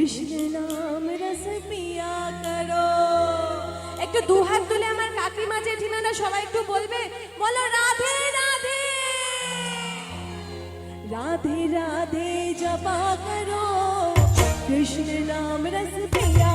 কৃষ্ণ নাম রস পিয়া করো। একটু দু হাত তুলে আমার কাকিমা জেঠিমারা সবাই একটু বলবে, বলো রাধে রাধে। রাধে রাধে, জপা করো। কৃষ্ণ নাম রস পিয়া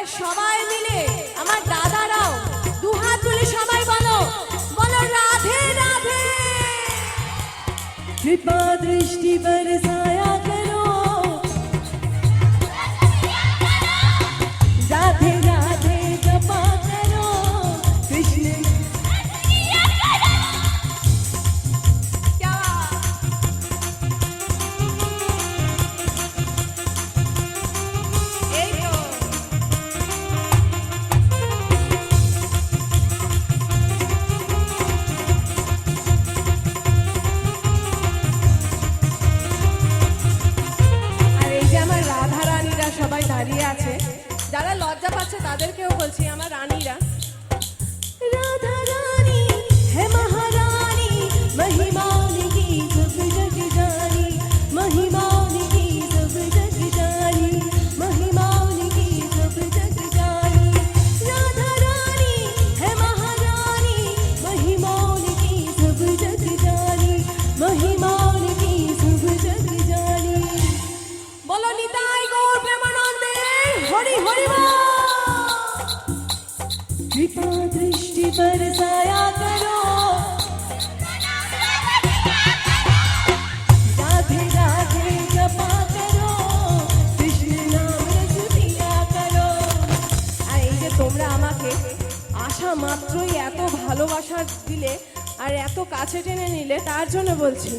এবার সবাই মিলে আমার দাদারাও দুহাত তুলে সবাই বলো বলো রাধে রাধে। কৃপা দৃষ্টি বরসা পাচ্ছে তাদেরকেও বলছি আমার রানীরা। রাধা রানী আসা মাত্রই এত ভালোবাসা দিলে আর এত কাছে টেনে নিলে তার জন্য বলছি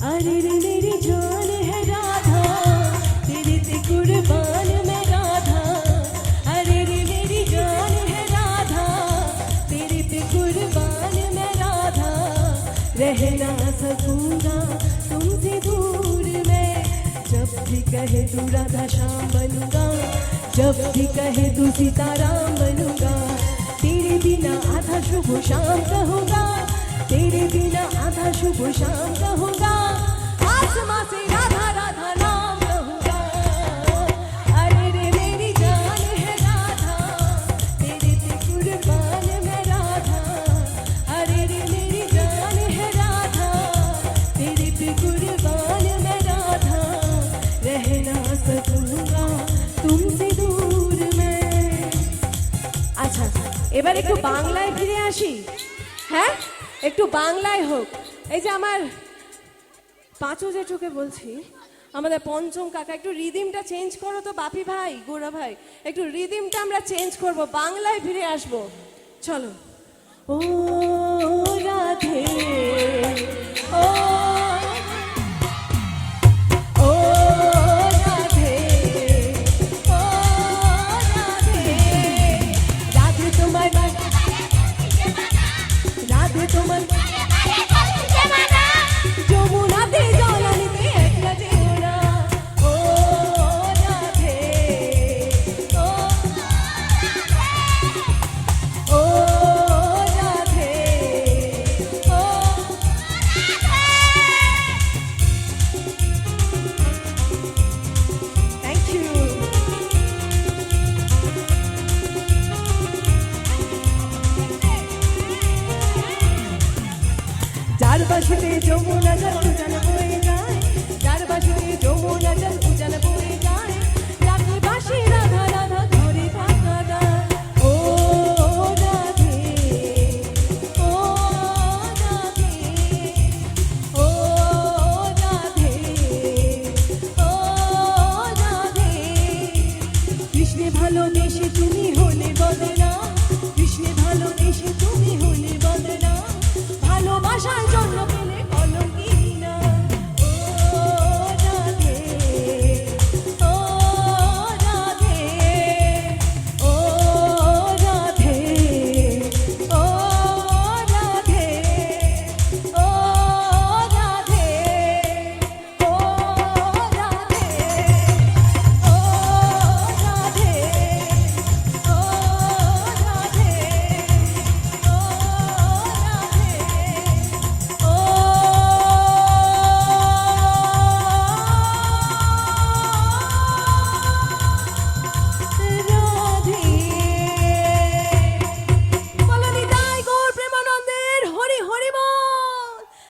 अरे रे मेरी जान है राधा तेरे से कुर्बान मैं राधा अरे रे मेरी जान है राधा तेरे पे कुर्बान मैं राधा रह ना सकूंगा तुमसे दूर मैं जब भी कहे तू राधा श्याम बनूंगा जब भी कहे तू सीताराम बनूँगा। तेरे बिना आधा शुभ शाम कहूँगा। तेरे बिना आधा शुभ शाम कहूँगा। এবার একটু বাংলায় ফিরে আসি। হ্যাঁ? একটু বাংলায় হোক। এই যে আমার পাঁচু জেঠুকে বলছি, আমাদের পঞ্চম কাকা, একটু রিদিমটা চেঞ্জ করো তো বাপি ভাই গোরা ভাই। একটু রিদিমটা আমরা চেঞ্জ করব, বাংলায় ফিরে আসব। চলো। ও রাধে, ও যমুনা জল জানবো